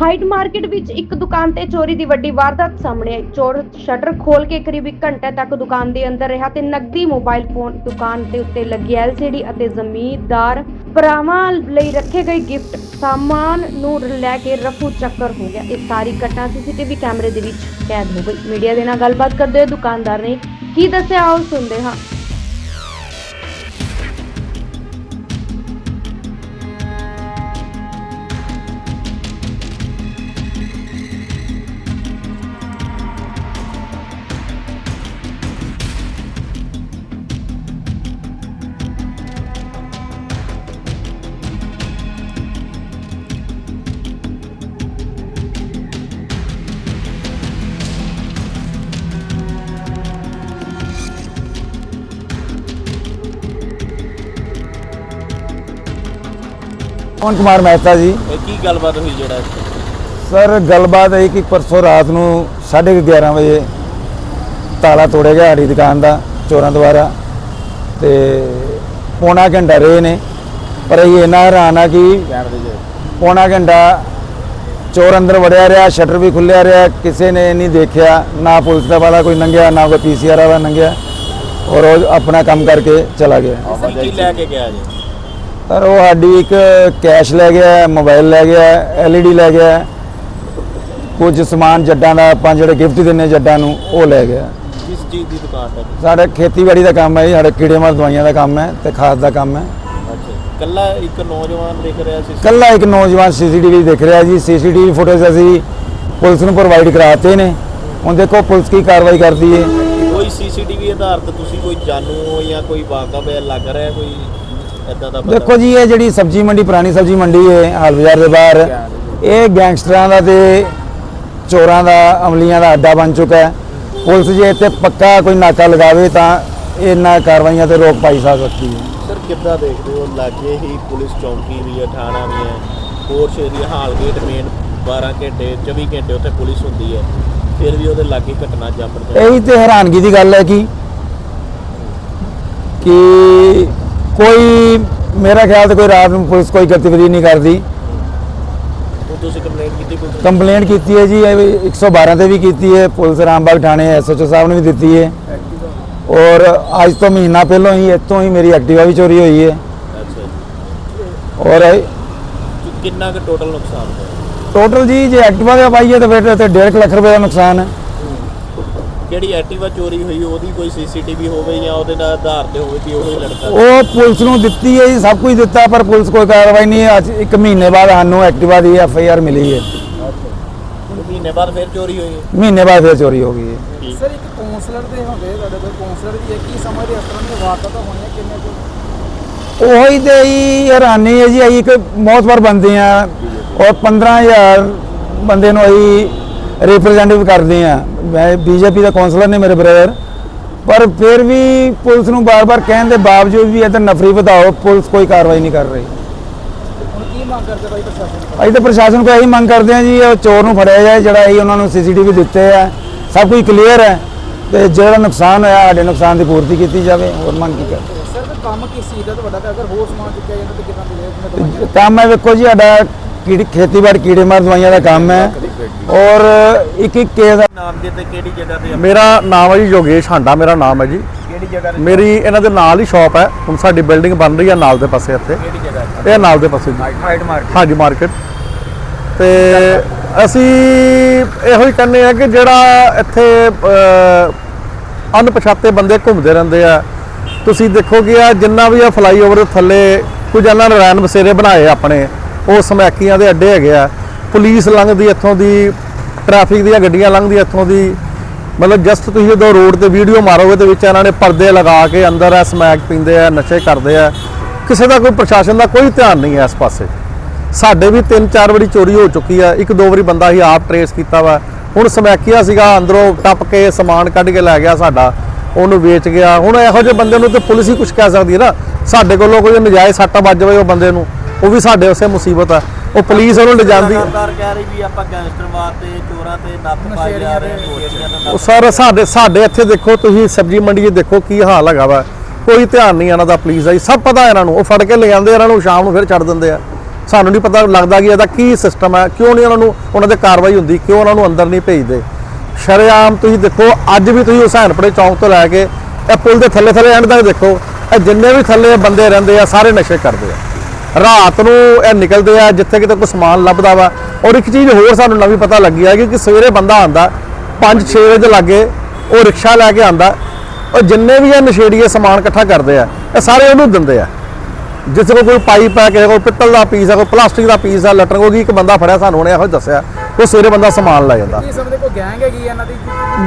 Height market ਵਿੱਚ ਇੱਕ ਦੁਕਾਨ ਤੇ ਚੋਰੀ ਦੀ ਵੱਡੀ ਵਾਰਦਾਤ ਸਾਹਮਣੇ ਆਈ। ਚੋਰ ਸ਼ਟਰ ਖੋਲ ਕੇ ਕਰੀਬ 1 ਘੰਟੇ ਤੱਕ ਦੁਕਾਨ ਦੇ ਅੰਦਰ ਰਿਹਾ ਤੇ ਨਕਦੀ ਮੋਬਾਈਲ ਫੋਨ ਦੁਕਾਨ ਦੇ ਉੱਤੇ ਲੱਗੀ ਐਲਸੀਡੀ ਅਤੇ ਜ਼ਮੀਨਦਾਰ ਭਰਾਵਾਂ ਲਈ ਰੱਖੇ ਗਏ ਗਿਫਟ ਸਾਮਾਨ ਨੂੰ ਲੈ ਕੇ ਰਫੂ ਚੱਕਰ ਹੋ ਗਿਆ। ਇਹ ਸਾਰੀ ਘਟਨਾ ਸੀਸੀਟੀਵੀ ਕੈਮਰੇ ਦੇ ਵਿੱਚ ਕੈਦ ਹੋ ਗਈ। ਮੀਡੀਆ ਦੇ ਨਾਲ ਗੱਲਬਾਤ ਕਰਦੇ ਹੋਏ ਦੁਕਾਨਦਾਰ ਨੇ ਕੀ ਦੱਸਿਆ, ਆਓ ਸੁਣਦੇ ਹਾਂ। ਪਵਨ ਕੁਮਾਰ ਮਹਿਤਾ ਜੀ? ਇਹ ਕੀ ਗੱਲਬਾਤ ਹੋਈ ਜਿਹੜਾ ਇੱਥੇ? ਸਰ ਗੱਲਬਾਤ ਹੈ ਕਿ ਪਰਸੋਂ ਰਾਤ ਨੂੰ 11:30 ਵਜੇ ਤਾਲਾ ਤੋੜਿਆ ਗਿਆ ਸਾਡੀ ਦੁਕਾਨ ਦਾ ਚੋਰਾਂ ਦੁਆਰਾ। ਤੇ ਪੌਣਾ ਘੰਟਾ ਰਹੇ ਨੇ। ਪਰ ਇਹ ਇੰਨਾ ਹੈਰਾਨ ਆ ਕਿ ਪੌਣਾ ਘੰਟਾ ਚੋਰ ਅੰਦਰ ਵੜਿਆ ਰਿਹਾ ਸ਼ਟਰ ਵੀ ਖੁੱਲਿਆ ਰਿਹਾ ਕਿਸੇ ਨੇ ਨਹੀਂ ਦੇਖਿਆ ਨਾ ਪੁਲਿਸ ਦਾ ਵਾਲਾ ਕੋਈ ਲੰਘਿਆ ਨਾ ਕੋਈ ਪੀਸੀਆਰ ਵਾਲਾ ਲੰਘਿਆ ਔਰ ਉਹ ਆਪਣਾ ਕੰਮ ਕਰਕੇ ਚਲਾ ਗਿਆ। ਕੀ ਲੈ ਕੇ ਗਿਆ ਜੀ? ਪਰ ਉਹ ਸਾਡੀ ਇੱਕ ਕੈਸ਼ ਲੈ ਗਿਆ ਮੋਬਾਈਲ ਲੈ ਗਿਆ ਐਲਈਡੀ ਲੈ ਗਿਆ। ਕੁਝ ਸਮਾਨ ਜੱਟਾਂ ਦਾ ਆਪਾਂ ਜਿਹੜੇ ਗਿਫਟ ਦਿੰਨੇ ਜੱਟਾਂ ਨੂੰ ਉਹ ਲੈ ਗਿਆ। ਕਿਸ ਚੀਜ਼ ਦੀ ਦੁਕਾਨ ਹੈ? ਸਾਡਾ ਖੇਤੀਬਾੜੀ ਦਾ ਕੰਮ ਹੈ ਜੀ ਸਾਡਾ ਕੀੜੇ ਮਾਰ ਦਵਾਈਆਂ ਦਾ ਕੰਮ ਹੈ ਤੇ ਖਾਦ ਦਾ ਕੰਮ ਹੈ। ਕੱਲਾ ਇੱਕ ਨੌਜਵਾਨ ਦਿਖ ਰਿਹਾ ਸੀ? ਕੱਲਾ ਇੱਕ ਨੌਜਵਾਨ ਸੀਸੀਟੀਵੀ ਦੇਖ ਰਿਹਾ ਜੀ ਸੀਸੀਟੀਵੀ ਫੁਟੇਜ ਅਸੀਂ ਪੁਲਿਸ ਨੂੰ ਪ੍ਰੋਵਾਈਡ ਕਰਾਤੇ ਨੇ। ਹੁਣ ਦੇਖੋ ਪੁਲਿਸ ਕੀ ਕਾਰਵਾਈ ਕਰਦੀ ਹੈ ਕੋਈ ਸੀਸੀਟੀਵੀ ਆਧਾਰਿਤ ਤੁਸੀਂ ਕੋਈ ਜਾਣੂ ਜਾਂ ਕੋਈ ਵਾਕਫ ਹੈ ਲੱਗ ਰਿਹਾ ਕੋਈ? ਇਦਾਂ ਦਾ ਪਤਾ ਦੇਖੋ ਜੀ ਇਹ ਜਿਹੜੀ ਸਬਜ਼ੀ ਮੰਡੀ ਪੁਰਾਣੀ ਸਬਜ਼ੀ ਮੰਡੀ ਹੈ ਹਾਲ ਬਾਜ਼ਾਰ ਦੇ ਬਾਹਰ ਇਹ ਗੈਂਗਸਟਰਾਂ ਦਾ ਤੇ ਚੋਰਾਂ ਦਾ ਅਮਲੀਆਂ ਦਾ ਅੱਡਾ ਬਣ ਚੁੱਕਾ ਹੈ। ਪੁਲਿਸ ਜੇ ਇੱਥੇ ਪੱਕਾ ਕੋਈ ਨਾਕਾ ਲਗਾਵੇ ਤਾਂ ਇਹਨਾਂ ਕਾਰਵਾਈਆਂ ਤੇ ਰੋਕ ਪਾਈ ਜਾ ਸਕਦੀ ਹੈ। ਸਰ ਕਿੱਦਾਂ ਦੇਖਦੇ ਹੋ? ਲਾਗੇ ਹੀ ਪੁਲਿਸ ਚੌਂਕੀ ਵੀ ਹੈ ਥਾਣਾ ਵੀ ਹੈ ਕੋਰਸ ਏਰੀਆ ਹਾਲਗੇਟ ਮੇਨ 12 ਘੰਟੇ 24 ਘੰਟੇ ਉੱਥੇ ਪੁਲਿਸ ਹੁੰਦੀ ਹੈ। ਫਿਰ ਵੀ ਉਹਦੇ ਲਾਗੇ ਘਟਨਾ ਜਾਪਣ ਜਾਂਦੀ ਇਹੀ ਤੇ ਹੈਰਾਨਗੀ ਦੀ ਗੱਲ ਹੈ ਕਿ ਕਿ ਕੋਈ ਮੇਰਾ ਖਿਆਲ ਤੇ ਕੋਈ ਰਾਤ ਨੂੰ ਪੁਲਿਸ ਕੋਈ ਗਤੀਵਿਧੀ ਨਹੀਂ ਕਰਦੀ। ਤੁਸੀਂ ਕੰਪਲੇਂਟ ਕੀਤੀ ਪੁਲਿਸ? ਕੰਪਲੇਂਟ ਕੀਤੀ ਹੈ ਜੀ ਇਹ ਵੀ 112 ਤੇ ਵੀ ਕੀਤੀ ਹੈ ਪੁਲਿਸ ਰਾਮਬਾਗ ਥਾਣੇ ਐਸਐਚਓ ਸਾਹਿਬ ਨੇ ਵੀ ਦਿੱਤੀ ਹੈ। ਔਰ ਅੱਜ ਤੋਂ ਮਹੀਨਾ ਪਹਿਲਾਂ ਹੀ ਇੱਥੋਂ ਹੀ ਮੇਰੀ ਐਕਟਿਵਾ ਵੀ ਚੋਰੀ ਹੋਈ ਹੈ। ਅੱਛਾ ਔਰ ਕਿੰਨਾ ਕੁ ਟੋਟਲ ਨੁਕਸਾਨ ਹੋਇਆ? ਟੋਟਲ ਜੀ ਜੇ ਐਕਟਿਵਾ ਦਾ ਪਾਈਏ ਤਾਂ ਫਿਰ ਤੇ 1.5 ਲੱਖ ਰੁਪਏ ਦਾ ਨੁਕਸਾਨ ਹੈ। ਜਿਹੜੀ ਐਕਟਿਵਾ ਚੋਰੀ ਹੋਈ ਉਹਦੀ ਕੋਈ ਸੀਸੀਟੀਵੀ ਹੋਵੇ ਜਾਂ ਉਹਦੇ ਨਾਲ ਆਧਾਰ ਤੇ ਹੋਵੇ ਕਿ ਉਹ ਹੀ ਲੜਕਾ ਉਹ ਪੁਲਿਸ ਨੂੰ ਦਿੱਤੀ ਹੈ ਜੀ ਸਭ ਕੁਝ ਦਿੱਤਾ ਪਰ ਪੁਲਿਸ ਕੋਈ ਕਾਰਵਾਈ ਨਹੀਂ ਅੱਜ ਇੱਕ ਮਹੀਨੇ ਬਾਅਦ ਸਾਨੂੰ ਐਕਟਿਵਾ ਦੀ ਐਫ ਆਈ ਆਰ ਮਿਲੀ ਹੈ। ਮਹੀਨੇ ਬਾਅਦ ਫਿਰ ਚੋਰੀ ਹੋਈ ਹੈ? ਮਹੀਨੇ ਬਾਅਦ ਫਿਰ ਚੋਰੀ ਹੋ ਗਈ ਹੈ। ਸਰ ਇੱਕ ਕਾਉਂਸਲਰ ਦੇ ਹੁੰਦੇ ਤੁਹਾਡੇ ਕੋਲ ਕਾਉਂਸਲਰ ਵੀ ਹੈ ਕੀ ਸਮਝਦੇ ਇਸ ਤਰ੍ਹਾਂ ਦੀਆਂ ਵਾਰਦਾਤਾਂ ਹੋਣੀਆਂ ਕਿੰਨੇ ਕੁ? ਉਹੀ ਤੇ ਹੀ ਹੈਰਾਨੀ ਹੈ ਜੀ ਅਸੀਂ ਇੱਕ ਮੌਤਵਰ ਬੰਦੇ ਆ ਔਰ 15000 ਬੰਦੇ ਨੂੰ ਅਸੀਂ ਰਿਪਰੈਜ਼ੈਂਟੇਟਿਵ ਕਰਦੇ ਆ। ਮੈਂ ਬੀਜੇਪੀ ਦਾ ਕਾਉਂਸਲਰ ਨੇ ਮੇਰੇ ਬ੍ਰਦਰ ਪਰ ਫਿਰ ਵੀ ਪੁਲਿਸ ਨੂੰ ਬਾਰ-ਬਾਰ ਕਹਿਣ ਦੇ ਬਾਵਜੂਦ ਵੀ ਇੱਧਰ ਨਫਰੀ ਵਧਾਓ ਪੁਲਿਸ ਕੋਈ ਕਾਰਵਾਈ ਨਹੀਂ ਕਰ ਰਹੀ। ਹੁਣ ਕੀ ਮੰਗ ਕਰਦੇ ਭਾਈ ਪ੍ਰਸ਼ਾਸਨ ਤੋਂ? ਅਸੀਂ ਤਾਂ ਪ੍ਰਸ਼ਾਸਨ ਕੋਲ ਇਹੀ ਮੰਗ ਕਰਦੇ ਆ ਜੀ ਉਹ ਚੋਰ ਨੂੰ ਫੜਿਆ ਜਾਏ ਜਿਹੜਾ ਅਸੀਂ ਉਹਨਾਂ ਨੂੰ ਸੀਸੀਟੀਵੀ ਦਿੱਤੇ ਆ। ਸਭ ਕੁਝ ਕਲੀਅਰ ਹੈ। ਤੇ ਜਿਹੜਾ ਨੁਕਸਾਨ ਹੋਇਆ ਸਾਡੇ ਨੁਕਸਾਨ ਦੀ ਪੂਰਤੀ ਕੀਤੀ ਜਾਵੇ। ਹੋਰ ਮੰਗ ਕੀ ਫਿਰ ਕੰਮ ਕਿਸ ਚੀਜ਼ ਦਾ? ਤੁਹਾਡਾ ਤੇ ਅਗਰ ਹੋਰ ਸਮਾਨ ਚੁੱਕਿਆ ਜਾਂਦਾ ਤੇ ਕਿੰਨਾ ਮਿਲੇ ਕੰਮ ਹੈ ਵੇਖੋ ਜੀ ਸਾਡਾ ਕੀੜੀ ਖੇਤੀਬਾੜੀ ਕੀੜੇ ਮਾਰ ਦਵਾਈਆਂ ਦਾ ਕੰਮ ਹੈ। ਔਰ ਇੱਕ ਇੱਕ ਕੇਸ ਨਾਮ ਜੇ ਤੇ ਕਿਹੜੀ ਜਗ੍ਹਾ ਤੇ ਮੇਰਾ ਨਾਮ ਹੈ ਜੀ ਯੋਗੇਸ਼ ਹਾਂਡਾ ਮੇਰਾ ਨਾਮ ਹੈ ਜੀ। ਕਿਹੜੀ ਜਗ੍ਹਾ ਤੇ ਮੇਰੀ ਇਹਨਾਂ ਦੇ ਨਾਲ ਹੀ ਸ਼ਾਪ ਹੈ ਹੁਣ ਸਾਡੀ ਬਿਲਡਿੰਗ ਬਣ ਰਹੀ ਹੈ ਨਾਲ ਦੇ ਪਾਸੇ ਇੱਥੇ। ਕਿਹੜੀ ਜਗ੍ਹਾ ਇਹ ਨਾਲ ਦੇ ਪਾਸੇ ਜੀ। ਹਾਈਟ ਮਾਰਕ ਹਾਂਜੀ ਮਾਰਕੀਟ ਤੇ ਅਸੀਂ ਇਹੋ ਹੀ ਕਹਿੰਦੇ ਆ ਕਿ ਜਿਹੜਾ ਇੱਥੇ ਅਹ, ਅਣਪਛਾਤੇ ਬੰਦੇ ਘੁੰਮਦੇ ਰਹਿੰਦੇ ਆ। ਤੁਸੀਂ ਦੇਖੋਗੇ ਆ ਜਿੰਨਾ ਵੀ ਆ ਫਲਾਈਓਵਰ ਦੇ ਥੱਲੇ ਕੁਝ ਇਹਨਾਂ ਨੇ ਰੈਨ ਬਸੇਰੇ ਬਣਾਏ ਆ ਆਪਣੇ। ਉਹ ਸਮੈਕੀਆਂ ਦੇ ਅੱਡੇ ਹੈਗੇ ਆ। ਪੁਲਿਸ ਲੰਘਦੀ ਇੱਥੋਂ ਦੀ, ਟ੍ਰੈਫਿਕ ਦੀਆਂ ਗੱਡੀਆਂ ਲੰਘਦੀਆਂ ਇੱਥੋਂ ਦੀ। ਮਤਲਬ ਜਸਟ ਤੁਸੀਂ ਜਦੋਂ ਰੋਡ ਤੇ ਵੀਡੀਓ ਮਾਰੋਗੇ ਤੇ ਵਿੱਚ ਇਹਨਾਂ ਨੇ ਪਰਦੇ ਲਗਾ ਕੇ ਅੰਦਰ ਆ ਸਮੈਕ ਪੀਂਦੇ ਆ, ਨਸ਼ੇ ਕਰਦੇ ਆ। ਕਿਸੇ ਦਾ ਕੋਈ ਪ੍ਰਸ਼ਾਸਨ ਦਾ ਕੋਈ ਧਿਆਨ ਨਹੀਂ ਹੈ ਇਸ ਪਾਸੇ। ਸਾਡੇ ਵੀ ਤਿੰਨ ਚਾਰ ਵਾਰੀ ਚੋਰੀ ਹੋ ਚੁੱਕੀ ਆ, ਇੱਕ ਦੋ ਵਾਰੀ ਬੰਦਾ ਹੀ ਆਪ ਟਰੇਸ ਕੀਤਾ ਵਾ। ਹੁਣ ਸਮੈਕੀਆ ਸੀਗਾ, ਅੰਦਰੋਂ ਟੱਪ ਕੇ ਸਮਾਨ ਕੱਢ ਕੇ ਲੈ ਗਿਆ ਸਾਡਾ। ਉਹਨੂੰ ਵੇਚ ਗਿਆ। ਹੁਣ ਇਹੋ ਜਿਹੇ ਬੰਦੇ ਨੂੰ ਤੇ ਪੁਲਿਸ ਹੀ ਕੁਝ ਕਹਿ ਸਕਦੀ ਹੈ ਨਾ। ਸਾਡੇ ਕੋਲੋਂ ਕੋਈ ਨਜਾਇਜ਼ ਸੱਟ ਵੱਜ ਜਾਵੇ ਉਹ ਬੰਦੇ ਨੂੰ। ਉਹ ਵੀ ਸਾਡੇ ਉਸੇ ਮੁਸੀਬਤ ਆ। ਉਹ ਪੁਲਿਸ ਉਹਨੂੰ ਲਿਜਾਂਦੀ। ਸਰਕਾਰ ਕਹਿ ਰਹੀ ਵੀ ਆਪਾਂ ਗੈਂਗਸਟਰਵਾਦ ਤੇ ਚੋਰਾਂ ਤੇ ਨੱਥ ਪਾਈ ਜਾ ਰਹੇ ਹਾਂ ਗੋਲੀਆਂ ਦਾ ਉਹ ਨੱਥ ਸਰ ਸਾਡੇ ਸਾਡੇ ਇੱਥੇ ਦੇਖੋ ਤੁਸੀਂ ਸਬਜ਼ੀ ਮੰਡੀ ਦੇਖੋ ਕੀ ਹਾਲ ਹੈਗਾ ਵਾ। ਕੋਈ ਧਿਆਨ ਨਹੀਂ ਇਹਨਾਂ ਦਾ ਪੁਲਿਸ ਦਾ ਜੀ। ਸਭ ਪਤਾ ਇਹਨਾਂ ਨੂੰ। ਉਹ ਫੜ ਕੇ ਲੈ ਜਾਂਦੇ ਇਹਨਾਂ ਨੂੰ ਸ਼ਾਮ ਨੂੰ ਫਿਰ ਛੱਡ ਦਿੰਦੇ ਆ। ਸਾਨੂੰ ਨਹੀਂ ਪਤਾ ਲੱਗਦਾ ਕਿ ਇਹਦਾ ਕੀ ਸਿਸਟਮ ਹੈ ਕਿਉਂ ਨਹੀਂ ਉਹਨਾਂ ਨੂੰ ਉਹਨਾਂ ਤੇ ਕਾਰਵਾਈ ਹੁੰਦੀ ਕਿਉਂ ਉਹਨਾਂ ਨੂੰ ਅੰਦਰ ਨਹੀਂ ਭੇਜਦੇ। ਸ਼ਰੇਆਮ ਤੁਸੀਂ ਦੇਖੋ ਅੱਜ ਵੀ ਤੁਸੀਂ ਹੁਸੈਨਪੁਰੇ ਚੌਂਕ ਤੋਂ ਲੈ ਕੇ ਇਹ ਪੁਲ ਦੇ ਥੱਲੇ ਥੱਲੇ ਐਂਡ ਤੱਕ ਦੇਖੋ। ਇਹ ਜਿੰਨੇ ਵੀ ਥੱਲੇ ਬੰਦੇ ਰਹਿੰਦੇ ਆ ਸਾਰੇ ਨਸ਼ੇ ਕਰਦੇ ਆ। ਰਾਤ ਨੂੰ ਇਹ ਨਿਕਲਦੇ ਆ ਜਿੱਥੇ ਕਿਤੇ ਕੋਈ ਸਮਾਨ ਲੱਭਦਾ ਵਾ। ਔਰ ਇੱਕ ਚੀਜ਼ ਹੋਰ ਸਾਨੂੰ ਨਵੀਂ ਪਤਾ ਲੱਗੀ ਆ ਕਿ ਸਵੇਰੇ ਬੰਦਾ ਆਂਦਾ 5-6 ਵਜੇ ਦੇ ਲਾਗੇ ਉਹ ਰਿਕਸ਼ਾ ਲੈ ਕੇ ਆਂਦਾ ਉਹ ਜਿੰਨੇ ਵੀ ਇਹ ਨਸ਼ੇੜੀਏ ਸਮਾਨ ਇਕੱਠਾ ਕਰਦੇ ਆ ਇਹ ਸਾਰੇ ਉਹਨੂੰ ਦਿੰਦੇ ਆ। ਜਿਸ ਕੋਲ ਕੋਈ ਪਾਈਪ ਹੈ ਕਿਸੇ ਕੋਲ ਪਿੱਤਲ ਦਾ ਪੀਸ ਹੈ ਕੋਈ ਪਲਾਸਟਿਕ ਦਾ ਪੀਸ ਹੈ ਲਟਰ ਕੋਈ ਇੱਕ ਬੰਦਾ ਫੜਿਆ ਸਾਨੂੰ ਉਹਨੇ ਇਹੋ ਹੀ ਦੱਸਿਆ ਉਹ ਸਵੇਰੇ ਬੰਦਾ ਸਮਾਨ ਲੈ ਜਾਂਦਾ। ਕੋਈ ਗੈਂਗ ਹੈਗੀ ਇਹਨਾਂ ਦੀ?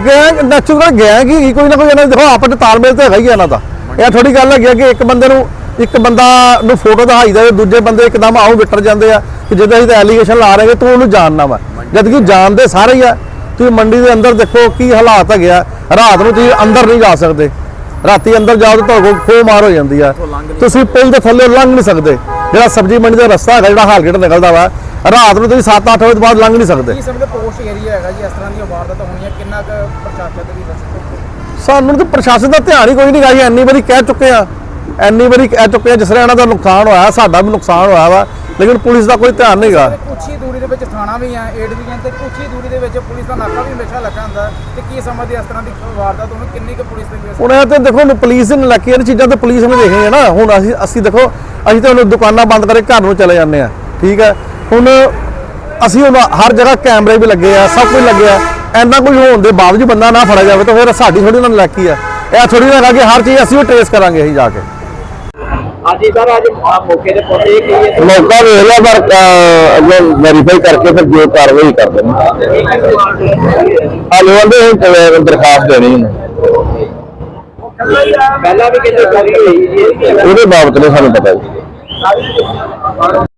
ਗੈਂਗ ਨੈਚੁਰਲ ਗੈਂਗ ਹੀ ਕੋਈ ਨਾ ਕੋਈ ਇਹਨਾਂ ਦੀ ਦੇਖੋ ਆਪਸ ਤਾਲਮੇਲ ਤਾਂ ਹੈਗਾ ਹੀ ਇਹਨਾਂ ਦਾ। ਇਹ ਥੋੜੀ ਗੱਲ ਹੈਗੀ ਆ ਕਿ ਇੱਕ ਬੰਦੇ ਨੂੰ, ਇੱਕ ਬੰਦਾ ਨੂੰ ਫੋਟੋ ਦਿਖਾਈ ਦੇ ਦੂਜੇ ਬੰਦੇ ਇੱਕਦਮ ਆਉਂ ਵਿਟਰ ਜਾਂਦੇ ਆ ਕਿ ਜਦੋਂ ਅਸੀਂ ਤਾਂ ਐਲੀਗੇਸ਼ਨ ਲਾ ਰਹੇ ਕਿ ਤੂੰ ਉਹਨੂੰ ਜਾਣਨਾ ਵਾ। ਜਦ ਕਿ ਜਾਣਦੇ ਸਾਰੇ ਹੀ ਆ। ਤੁਸੀਂ ਮੰਡੀ ਦੇ ਅੰਦਰ ਦੇਖੋ ਕੀ ਹਾਲਾਤ ਹੈਗੇ ਆ। ਰਾਤ ਨੂੰ ਤੁਸੀਂ ਅੰਦਰ ਨਹੀਂ ਜਾ ਸਕਦੇ। ਰਾਤੀ ਅੰਦਰ ਜਾਓ ਤਾਂ ਤੁਹਾਡੇ ਕੋਲ ਖੋਹ ਮਾਰ ਹੋ ਜਾਂਦੀ ਆ। ਤੁਸੀਂ ਪੁਲ ਦੇ ਥੱਲੇ ਲੰਘ ਨਹੀਂ ਸਕਦੇ। ਜਿਹੜਾ ਸਬਜ਼ੀ ਮੰਡੀ ਦਾ ਰਸਤਾ ਹੈਗਾ, ਜਿਹੜਾ ਹਾਲਗੇਟ ਨਿਕਲਦਾ ਵਾ, ਰਾਤ ਨੂੰ ਤੁਸੀਂ 7-8 ਵਜੇ ਤੋਂ ਬਾਅਦ ਲੰਘ ਨਹੀਂ ਸਕਦੇ। ਕੀ ਸਮਝਦੇ ਪੋਸਟ ਏਰੀਆ ਹੈਗਾ ਜੀ, ਇਸ ਤਰ੍ਹਾਂ ਦੀਆਂ ਵਾਰਦਾਤਾਂ ਹੋਣੀਆਂ, ਕਿੰਨਾ ਕੁ ਪ੍ਰਸ਼ਾਸਨ ਦੀ ਸਾਨੂੰ ਤਾਂ ਪ੍ਰਸ਼ਾਸਨ ਦਾ ਧਿਆਨ ਹੀ ਕੋਈ ਨਹੀਂ ਗਾ ਜੀ ਇੰਨੀ ਵਾਰੀ ਕਹਿ ਚੁੱਕੇ ਆ ਇੰਨੀ ਵਾਰੀ ਕਹਿ ਚੁੱਕੇ ਆ ਇਹਨਾਂ ਦਾ ਨੁਕਸਾਨ ਹੋਇਆ ਸਾਡਾ ਵੀ ਨੁਕਸਾਨ ਹੋਇਆ ਵਾ ਲੇਕਿਨ ਪੁਲਿਸ ਦਾ ਕੋਈ ਧਿਆਨ ਨਹੀਂ ਗਾ। ਕੁਛ ਹੀ ਦੂਰੀ ਦੇ ਵਿੱਚ ਥਾਣਾ ਵੀ ਆ ਏ ਡਿਵੀਜ਼ਨ ਤੇ ਕੁਛ ਹੀ ਦੂਰੀ ਦੇ ਵਿੱਚ ਪੁਲਿਸ ਦਾ ਨਾਕਾ ਵੀ ਹਮੇਸ਼ਾ ਲੱਗਾ ਹੁੰਦਾ। ਤੇ ਕੀ ਸਮਝਦੇ ਇਸ ਤਰ੍ਹਾਂ ਦੀ ਵਾਰਦਾਤ? ਉਹਨੂੰ ਕਿੰਨੀ ਕੁ ਪੁਲਿਸ ਦੇ ਹੁਣ ਇਹ ਤੇ ਦੇਖੋ ਪੁਲਿਸ ਦੇ ਨਲਾਕੀ ਇਹ ਚੀਜ਼ਾਂ ਤੇ ਪੁਲਿਸ ਨੇ ਦੇਖੀਆਂ ਹੈ ਨਾ। ਹੁਣ ਅਸੀਂ ਅਸੀਂ ਦੇਖੋ ਅਸੀਂ ਤਾਂ ਹੁਣ ਦੁਕਾਨਾਂ ਬੰਦ ਕਰਕੇ ਘਰ ਨੂੰ ਚਲੇ ਜਾਂਦੇ ਆ ਠੀਕ ਹੈ। ਹੁਣ ਅਸੀਂ ਹੁਣ ਹਰ ਜਗ੍ਹਾ ਕੈਮਰੇ ਵੀ ਲੱਗੇ ਆ ਸਭ ਕੁਝ ਲੱਗਿਆ ਐਨਾ ਕੁਝ ਹੋਣ ਦੇ ਬਾਵਜੂਦ ਬੰਦਾ ਨਾ ਫੜਿਆ ਜਾਵੇ ਤਾਂ ਫਿਰ ਸਾਡੀ ਥੋੜੀ ਨਾ ਨਲਾਕੀ ਆ। ਇਹ ਥੋੜੀ ਨਾ ਹੈਗਾ ਕਿ ਹਰ ਚੀਜ਼ ਅਸੀਂ ਵੀ ਟ੍ਰੇਸ ਕਰਾਂਗੇ ਅਸੀਂ ਜਾ ਕੇ। ਹਾਂਜੀ ਸਰ ਅੱਜ ਮੌਕੇ ਤੇ ਪਹੁੰਚੇ ਕੀ ਹੈ ਮੌਕਾ ਵੇਖ ਲਿਆ ਪਰ ਅੱਗੇ ਵੈਰੀਫਾਈ ਕਰਕੇ ਫਿਰ ਜੋ ਕਾਰਵਾਈ ਕਰ ਦੇਣੀ ਆ ਲੋਕਾਂ ਦੇ ਦਰਖਾਸਤ ਦੇਣੀ ਹੈ। ਪਹਿਲਾਂ ਵੀ ਕਿਤੇ ਚੋਰੀ ਹੋਈ ਜੀ ਉਹਦੇ ਬਾਬਤ ਨਹੀਂ ਸਾਨੂੰ ਪਤਾ ਜੀ।